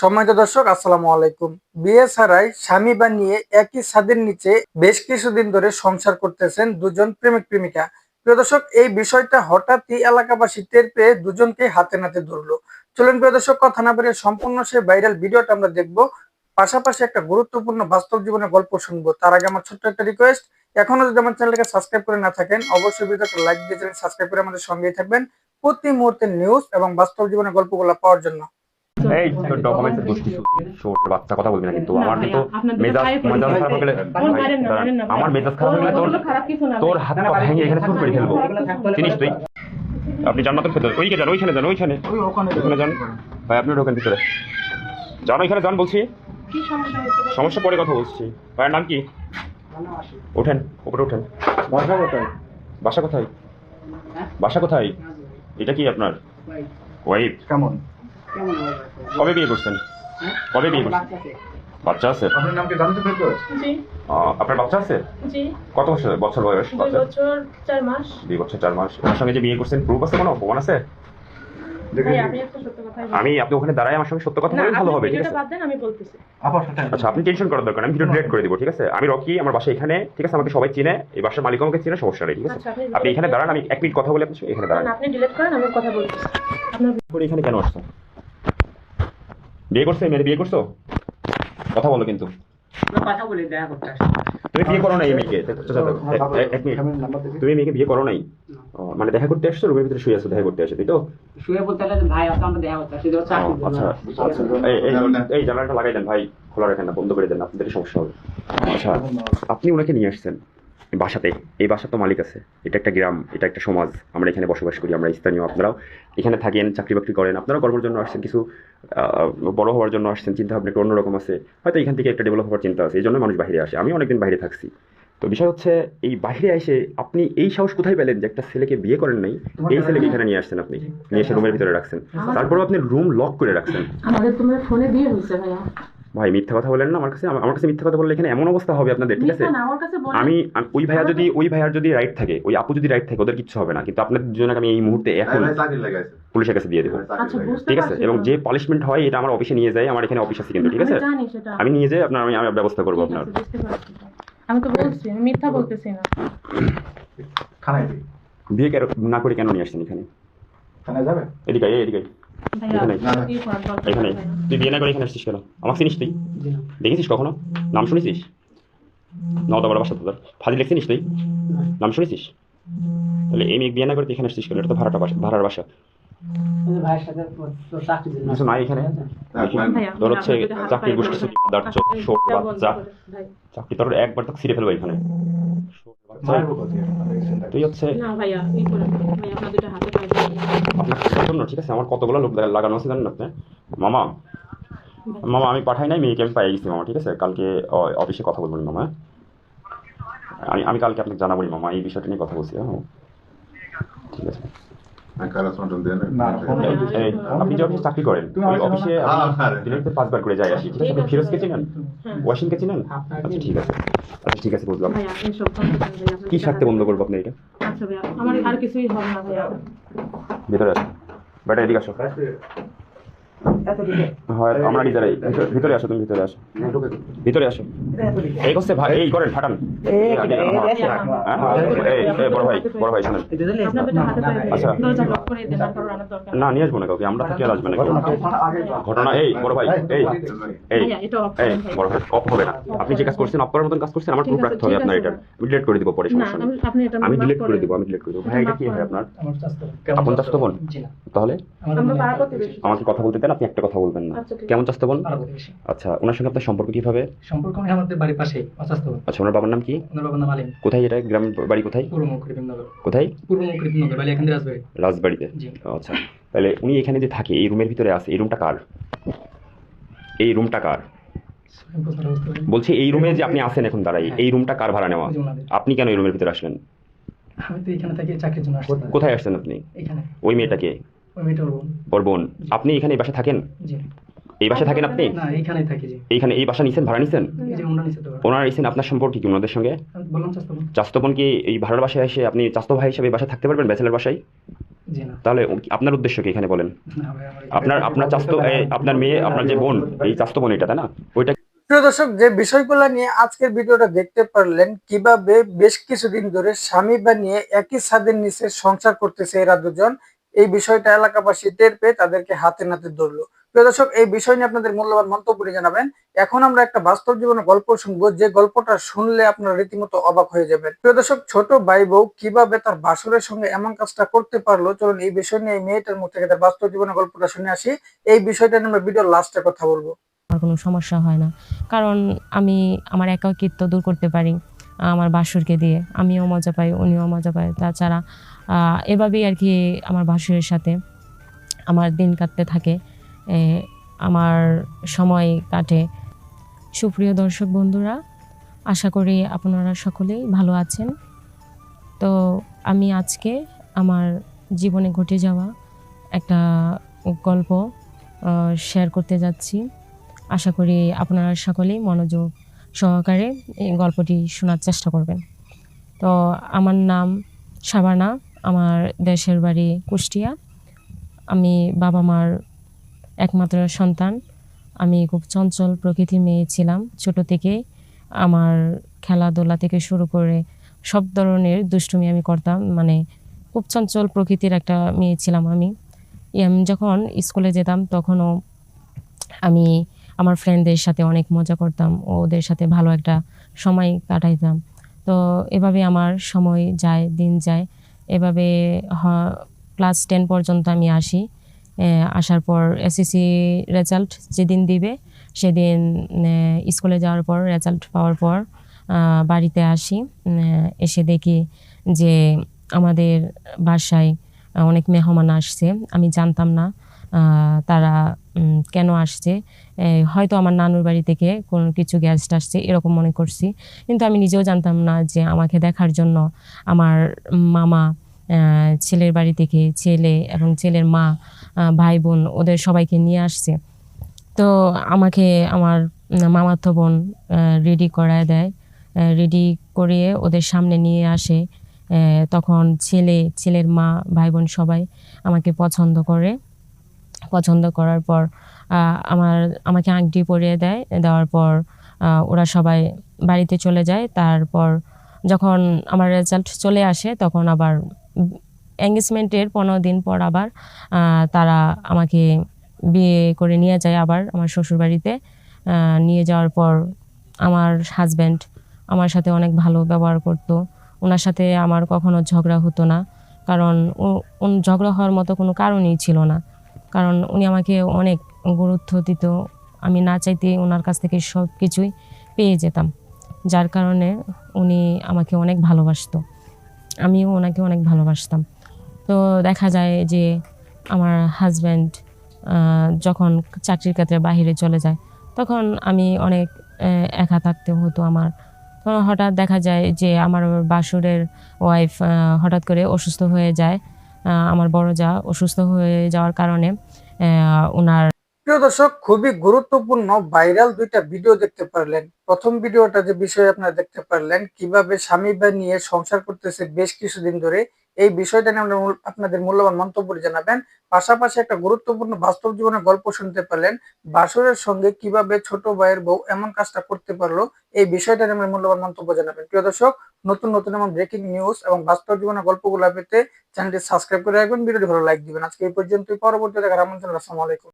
সম্মানিত দর্শক, আসসালামু আলাইকুম। বিয়ে ছাড়াই স্বামী বানিয়ে একই ছাদের নিচে বেশ কিছুদিন ধরে সংসার করতেছেন দুজন প্রেমিক প্রেমিকা। প্রিয় দর্শক, এই বিষয়টা হঠাৎই এলাকাবাসী টের পেয়ে দুজনকে হাতে নাতে ধরলো। চলুন প্রিয় দর্শক, কথা না বেরিয়ে সম্পূর্ণ সেই ভাইরাল ভিডিওটা আমরা দেখব। পাশাপাশি একটা গুরুত্বপূর্ণ বাস্তব জীবনের গল্প শুনব। তার আগে আমার ছোট্ট একটা রিকোয়েস্ট এখনও যদি আমার চ্যানেলকে সাবস্ক্রাইব করে না থাকেন, অবশ্যই ভিডিওটা লাইক দিয়ে চ্যানেল সাবস্ক্রাইব করে আমাদের সঙ্গেই থাকবেন। প্রতি মুহূর্তের নিউজ এবং বাস্তব জীবনের গল্পগুলো পাওয়ার জন্য। এই তোর ডকুমেন্টস দুষ্টি ছোট বাচ্চা কথা বলবি না কিন্তু। আমার কিন্তু মেজাজ খারাপ হয়ে গেলে আমার মেজাজ খারাপ হয়ে গেলে তোর তোর হাত পা ভেঙে এখানে শুরু করে ফেলব চিনিস তুই? আপনি ভেতরে। যান ওইখানে যান ওইখানে। যান। ভাই আপনি ঢোকেন ভিতরে। যান ওইখানে যান বলছি? সমস্যা পরে কথা বলছি। ভাইয়ের নাম কি? ওঠেন ওপরে ওঠেন। বাসা কোথায়? বাসা কোথায়? এটা কি আপনার? ওয়াইফ। কেমন? কবে বিয়ে করছেন? কবে বিয়ে করছেন? বাচ্চা আছে? আপনার নাম কি? জানতে পেরেছ? জি। আপনার বাচ্চা আছে? জি। কত বছর বছর বয়স দুই বাচ্চা বছর চার মাস। দুই বছর চার মাস। ওনার সঙ্গে যে বিয়ে করছেন প্রুফ আছে কোনো? প্রমাণ আছে? আমি আপনি ওখানে দাঁড়ায় আমার সঙ্গে সত্য কথা বলেন ভালো হবে ঠিক আছে? আমি বলতেছি। আচ্ছা আপনি টেনশন করার দরকার আমি ভিডিও ডিলেট করে দিব ঠিক আছে? আমি রকি আমার বাসা এখানে ঠিক আছে? আমাকে সবাই চিনে এই বাসার মালিক আমাকে চিনে সমস্যা নেই ঠিক আছে? আচ্ছা, আপনি এখানে দাঁড়ান আমি এক মিনিট কথা বলে আপনি এখানে দাঁড়ান। আপনি ডিলিট করেন আমি কথা বলতেছি। আপনার এখানে কেন আসছো বিয়ে করছ মেয়ে বিয়ে করছ? কথা বলো কিন্তু। কথা বলে দেখা করতে তুমি বিয়ে করো নাই মেয়েকে? এক- এক মিনিট। তুমি মেয়েকে বিয়ে করো নাই? মানে দেখা করতে আসছো রুমের ভিতরে শুয়ে আসছো দেখা করতে আসছো তাই তো? শুয়ে বলতে গেলে ভাই আমরা দেখা করতে আচ্ছা। আচ্ছা এই জানালাটা লাগাই দেন ভাই। খোলা রাখেন না বন্ধ করে দেন আপনাদের সমস্যা হবে। আচ্ছা আপনি ওনাকে নিয়ে আসছেন। বাসাতে এই বাসা তো মালিক আছে। এটা একটা গ্রাম এটা একটা সমাজ। আমরা এখানে বসবাস করি আমরা স্থানীয় আপনারাও। এখানে থাকেন চাকরি বাকরি করেন। আপনারাও কর্মের জন্য আসছেন কিছু বড় হওয়ার জন্য আসছেন চিন্তা ভাবনা একটু অন্যরকম আছে। হয়তো এখান থেকে একটা ডেভেলপ হওয়ার চিন্তা আছে এই জন্য মানুষ বাইরে আসে। আমি অনেকদিন বাইরে থাকছি। তো বিষয় হচ্ছে এই বাইরে এসে আপনি এই সাহস কোথায় পেলেন যে একটা ছেলেকে বিয়ে করেন নাই? এই ছেলেকে এখানে নিয়ে আসছেন আপনি। নিয়ে এসে রুমের ভিতরে রাখছেন। তারপরেও আপনি রুম লক করে রাখছেন। আমাদের তোমার ফোনে বিয়ে হয়েছে ভাইয়া। ভাই মিথ্যা কথা বলেন না আমার কাছে আমার কাছে মিথ্যা কথা বললে এখানে এমন অবস্থা হবে আপনাদের ঠিক আছে? আমার কাছে। আমি ওই ভাইয়া যদি ওই ভাইয়ার যদি রাইট থাকে ওই আপু যদি রাইট থাকে ওদের কিচ্ছু হবে না। কিন্তু আপনাদের দুজনকে আমি এই মুহূর্তে এখন পুলিশের কাছে দিয়ে দেবো। আচ্ছা ঠিক আছে? এবং যে পানিশমেন্ট হয় এটা আমার অফিসে নিয়ে যায় আমার এখানে অফিস আছে কিন্তু ঠিক আছে? আমি নিয়ে যাই আপনার আমি আমি ব্যবস্থা করব আপনার। আমি তো বলছি মিথ্যা বলতেছি না। বিয়ে কেন না করে কেন নিয়ে আসছেন এখানে? এদিকে এদিকে এখানে। তুই বিয়ে না করে এখানে আসছিস কেন? আমাকে চিনিস তুই? দেখেছিস কখনো? নাম শুনেছিস? নটা বড় বাসা তোদের ফাজি লেখছিস তুই? নাম শুনেছিস? তাহলে এই মেয়ে বিয়ে না করে এখানে আসছিস কেন? এটা তো ভাড়াটা বাসা ভাড়ার বাসা। কিছু নাই এখানে? হচ্ছে গোষ্ঠী ধরে- এটা বন্ধ বাচ্চা। চাকরি তোর একবার তো ছিঁড়ে ফেলব এখানে মারবো কোথায় আপনাদের চিন্তা তুই হচ্ছে না ভাইয়া ই করেন ভাইয়া আপনার দুটো হাতে পায়ে আপনার জন্য ঠিক আছে? আমার কতগুলো লোক লাগানো আছে জানেন আপনি? মামা। মামা আমি পাঠাই নাই মেয়েকে আমি পাই গেছি মামা ঠিক আছে? কালকে অফিসে কথা বলবেন মামা? আমি আমি কালকে আপনাকে জানাব মামা এই বিষয়টা নিয়ে কথা বলছি হ্যাঁ ঠিক আছে। আপনি যে অফিসে চাকরি করেন ওই অফিসে চেনো না? আমি হ্যাঁ, হ্যাঁ। দিনে তো পাঁচবার করে যায় আসি। ঠিক আছে ফিরোজকে ঠিক চিনেন? হ্যাঁ। চিনেন আচ্ছা ঠিক আছে। আচ্ছা ঠিক আছে বুঝলাম। কি স্বার্থে বন্ধ করব আপনি এটা? আচ্ছা আমার আর কিছুই হবে না ভাইয়া ভিতরে আসো বেটা এদিকে আসো হয় আমরা ভিতরে- ভিতরে আসো তুমি ভিতরে আসো ভিতরে আসো এই করছে ভাই এই করেন ফাটান হ্যাঁ, এই এই, বড় ভাই বড় ভাই শোনেন আপনার দুটো হাতে পায়ে ধরে। আচ্ছা। দরজা লক করে দেন আর কারোর আনার দরকার নেই। না নিয়ে আসব না কাউকে আমরা থাকি আর আসবে না ঘটনা এই বড় ভাই এই এই এই বড় ভাই অফ হবে না আপনি যে কাজ করছেন অফ করার মতন কাজ করছেন আমার প্রুফ রাখতে হবে আপনার এটা। আমি ডিলিট করে দিব পরে সমস্যা নেই আমি- আপনি ডিলিট করে। দিব আমি ডিলিট করে দেবো ভাই এটা কি হয়। আপনার আমার চাস্তো আপন বোন তাহলে। আমাকে কথা বলতে দেন আপনি একটা কথা বলবেন না। আচ্ছা, কেমন চাস্তো বোন আচ্ছা ওনার সঙ্গে আপনার সম্পর্ক কীভাবে? সম্পর্ক নেই আমাদের বাড়ির পাশে অচাস্তো আচ্ছা ওনার বাবার নাম কি? ওনার বাবার নাম আলিম। কোথায় এটা? গ্রামের বাড়ি কোথায়? পূর্বমুখ কৃপনগর কোথায়? পূর্বমুখ কৃপনগর বাড়ি এখান রাজবাড়ি। রাজবাড়িতে? জি। আচ্ছা তাহলে উনি এখানে যে থাকে এই রুমের ভিতরে আছে এই রুমটা কার? এই রুমটা কার? আমি বলছি এই রুমে যে আপনি আছেন এখন দাঁড়াই এই রুমটা কার ভাড়া নেওয়া। আপনি কেন এই রুমের ভিতরে আসলেন? আমি তো এখানে থাকি চাকরির জন্য আসছি। কোথায় আসছেন আপনি? এখানে। ওই মেয়েটাকে? ওই মেয়েটার বোন। আপনি এখানে এই বাসা থাকেন? জি। এই বাসা থাকেন আপনি? না এইখানেই থাকি জি। এইখানে এই বাসা নিছেন ভাড়া নিছেন? ওনারা নিচে তো। ওনারা এসেছেন আপনার সম্পর্ক কি ওনাদের সঙ্গে? বললাম কি এই ভাড়ার বাসায় এসে আপনি চাস্ত ভাই হিসেবে এই বাসায় থাকতে পারবেন ব্যাচেলার বাসায়? জি না। তাহলে আপনার উদ্দেশ্য কি এখানে বলেন? আপনার আপনার চাস্তো আপনার মেয়ে আপনার যে বোন এই চাস্তো বোন এটা তাই না? ওইটা প্রিয় দর্শক যে বিষয়গুলো নিয়ে আজকের ভিডিওটা দেখতে পারলেন কীভাবে বেশ কিছুদিন ধরে স্বামী বা নিয়ে একই ছাদের নিচে সংসার করতেছে এরা দুজন এই বিষয়টা এলাকাবাসী টের পেয়ে তাদেরকে হাতে নাতে ধরলো। দর্শক, এই বিষয় নিয়ে আপনাদের মূল্যবান মন্তব্য জানাবেন। এখন আমরা একটা বাস্তব জীবনের গল্প শুনব, যে গল্পটা শুনলে আপনারা রীতিমতো অবাক হয়ে যাবেন। প্রিয় দর্শক, ছোট ভাই বউ কীভাবে তার বাসরের সঙ্গে এমন কাজটা করতে পারল? চলুন এই বিষয় নিয়ে মেয়েটার মুখ থেকে তার বাস্তব জীবনের গল্পটা শুনে আসি। এই বিষয়টা নিয়ে আমরা ভিডিওর লাস্টে কথা বলব। আমার কোনো সমস্যা হয় না, কারণ আমি আমার একাকিত্ব দূর করতে পারি। আমার বাসুরকে দিয়ে। আমিও মজা পাই, উনিও মজা পায়। তাছাড়া এভাবেই আর কি আমার বাসুরের সাথে আমার দিন কাটতে থাকে। আমার সময় কাটে। সুপ্রিয় দর্শক বন্ধুরা, আশা করি আপনারা সকলেই ভালো আছেন। তো আমি আজকে আমার জীবনে ঘটে যাওয়া একটা গল্প শেয়ার করতে যাচ্ছি। আশা করি আপনারা সকলেই মনোযোগ সহকারে এই গল্পটি শোনার চেষ্টা করবেন তো আমার নাম শাবানা আমার দেশের বাড়ি কুষ্টিয়া। আমি বাবা মার একমাত্র সন্তান। আমি খুব চঞ্চল প্রকৃতির মেয়ে ছিলাম ছোট থেকে আমার খেলাধুলা থেকে শুরু করে সব ধরনের দুষ্টুমি আমি করতাম মানে খুব চঞ্চল প্রকৃতির একটা মেয়ে ছিলাম আমি। আমি যখন স্কুলে যেতাম তখনও আমি আমার ফ্রেন্ডদের সাথে অনেক মজা করতাম, ওদের সাথে ভালো একটা সময় কাটাইতাম। তো এভাবে আমার সময় যায়, দিন যায়। এভাবে ক্লাস টেন পর্যন্ত আমি আসি। আসার পর এসএসসি রেজাল্ট যেদিন দিবে, সেদিন স্কুলে যাওয়ার পর রেজাল্ট পাওয়ার পর বাড়িতে আসি। এসে দেখি যে আমাদের বাসায় অনেক মেহমান আসছে। আমি জানতাম না তারা কেন আসছে? হয়তো আমার নানুর বাড়ি থেকে কোনো কিছু গেস্ট আসছে, এরকম মনে করছি। কিন্তু আমি নিজেও জানতাম না যে আমাকে দেখার জন্য আমার মামা ছেলের বাড়ি থেকে ছেলে এবং ছেলের মা ভাই বোন ওদের সবাইকে নিয়ে আসছে। তো আমাকে আমার মামাতো বোন রেডি করায় দেয়। রেডি করিয়ে ওদের সামনে নিয়ে আসে। তখন ছেলে, ছেলের মা ভাই বোন সবাই আমাকে পছন্দ করে। পছন্দ করার পর আমার, আমাকে আংটি পরিয়ে দেয়। দেওয়ার পর ওরা সবাই বাড়িতে চলে যায়। তারপর যখন আমার রেজাল্ট চলে আসে, তখন আবার এঙ্গেজমেন্টের পনেরো দিন পর আবার তারা আমাকে বিয়ে করে নিয়ে যায় আবার আমার শ্বশুরবাড়িতে। নিয়ে যাওয়ার পর আমার হাজব্যান্ড আমার সাথে অনেক ভালো ব্যবহার করতো। ওনার সাথে আমার কখনো ঝগড়া হতো না। কারণ ঝগড়া হওয়ার মতো কোনো কারণই ছিল না। কারণ উনি আমাকে অনেক গুরুত্ব দিত। আমি না চাইতে ওনার কাছ থেকে সব কিছুই পেয়ে যেতাম, যার কারণে উনি আমাকে অনেক ভালোবাসতো। আমিও ওনাকে অনেক ভালোবাসতাম। তো দেখা যায় যে আমার হাজব্যান্ড যখন চাকরির ক্ষেত্রে বাইরে চলে যায়, তখন আমি অনেক একা থাকতে হতো আমার। তো হঠাৎ দেখা যায় যে আমার বাসুরের ওয়াইফ হঠাৎ করে অসুস্থ হয়ে যায়। আমার বড় যা অসুস্থ হয়ে যাওয়ার কারণে ওনার প্রিয় দর্শক, খুবই গুরুত্বপূর্ণ ভাইরাল দুইটা ভিডিও দেখতে পারলেন। প্রথম ভিডিওটা যে বিষয়ে আপনারা দেখতে পারলেন, কীভাবে স্বামী বা নিয়ে সংসার করতেছে বেশ কিছুদিন ধরে এই বিষয়টা নিয়ে আপনাদের মূল্যবান মন্তব্য জানাবেন। পাশাপাশি একটা গুরুত্বপূর্ণ বাস্তব জীবনের গল্প শুনতে পারলেন বাসুরের সঙ্গে কীভাবে ছোট ভাইয়ের বউ এমন কাজটা করতে পারল, এই বিষয়টা নিয়ে মূল্যবান মন্তব্য জানাবেন। প্রিয় দর্শক, নতুন নতুন এমন ব্রেকিং নিউজ এবং বাস্তব জীবনের গল্পগুলো পেতে চ্যানেলটি সাবস্ক্রাইব করে রাখবেন। ভিডিওটি ভালো লাইক দিবেন। আজকে এই পর্যন্তই। পরবর্তী দেখার আমন্ত্রণ আসসালামু আলাইকুম।